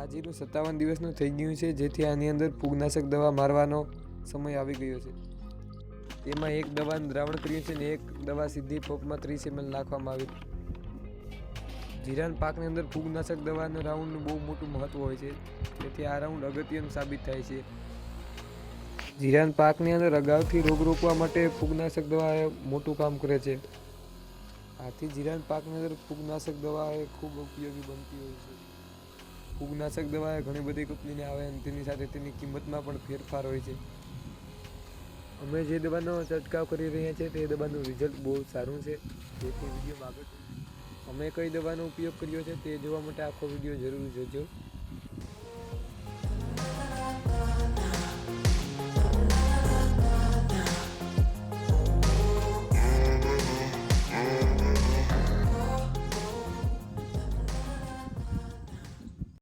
આજનું સત્તાવન દિવસનું થઈ ગયું છે, જેથી આની અંદર ફૂગનાશક દવા મારવાનો સમય આવી ગયો છે. તેમાં એક દવાનું દ્રાવણ કર્યું છે ને એક દવા સીધી પોપમાં ત્રીસ એમએલ નાખવામાં આવી. જીરાન પાકની અંદર ફૂગનાશક દવાનો રાઉન્ડનું બહુ મોટું મહત્વ હોય છે, તેથી આ રાઉન્ડ અગત્યનું સાબિત થાય છે. જીરાન પાકની અંદર અગાઉથી રોગ રોકવા માટે ફૂગનાશક દવા એ મોટું કામ કરે છે. આથી જીરાન પાકની અંદર ફૂગનાશક દવા એ ખૂબ ઉપયોગી બનતી હોય છે. ફૂગનાશક દવા ઘણી બધી કંપનીની આવે અને તેની સાથે તેની કિંમતમાં પણ ફેરફાર હોય છે. અમે જે દવાનો છંટકાવ કરી રહ્યા છીએ તે દવાનું રિઝલ્ટ બહુ સારું છે. જેથી વિડીયોમાં આગળ અમે કઈ દવાનો ઉપયોગ કર્યો છે તે જોવા માટે આખો વીડિયો જરૂર જોજો.